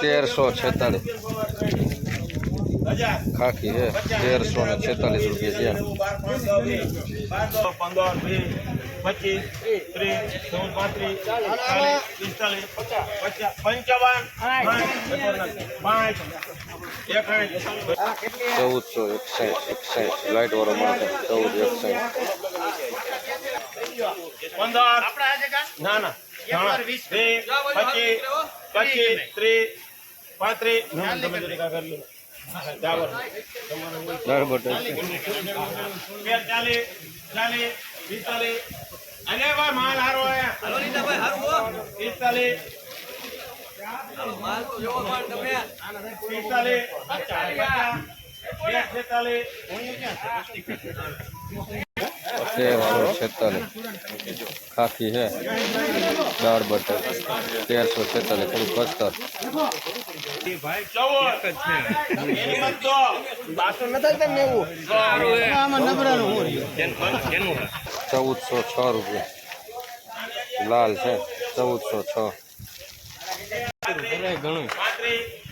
તેરસો છેતાલીસ ખાખી હે તેરસો ને છેતાલીસ રૂપિયા છે. ચૌદસો એકસાઠ એકસાઠ લાઇટ વાળો માણસ ચૌદ એકસાઠ પંદર ના ના. વીસ. પચીસ. પચીસ ત્રીસ પાંત્રીસ. છે ચાલીસ ચાલીસ પિસ્તાલીસ. અને ભાઈ માલ હારો આયા પિસ્તાલીસ. પિસ્તાલીસ. છેતાલીસ તે વાળો છેતાલીસ. ખાખી છે. દાળ, બટર. તેરસો છેતાલીસ. થોડું કસ્તર. ચૌદસો છ રૂપિયા. લાલ છે, ચૌદસો છ. ઘણું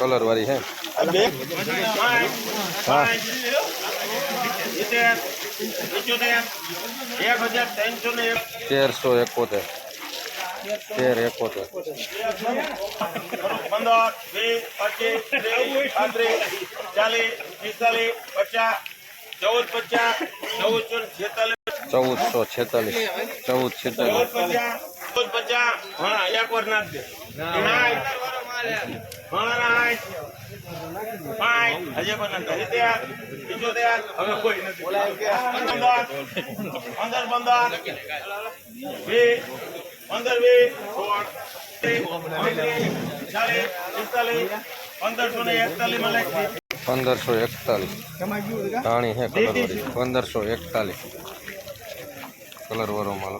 કલર વાળી છે હા એક હજાર ત્રણસો ને એક તેરસો એકોતેર તેર એકોતેર પંદર વીસ પચીસ ત્રીસ પાંત્રીસ ચાલીસ પિસ્તાલીસ પચાસ ચૌદ પચાસ ચૌદ ચૌદ છેતાલીસ ચૌદસો છેતાલીસ ચૌદ ચૌદ છેતાલીસ પચાસ ચૌદ પચાસ હા એક વાર નાખ દે હા પાંચ પણ પંદર પંદર વીસ પંદર બે ચાલીસ પંદરસો એકતાલીસ. માં પંદરસો એકતાલીસ ધાણી હે કલર પંદરસો એકતાલીસ. કલર વાળો માલ.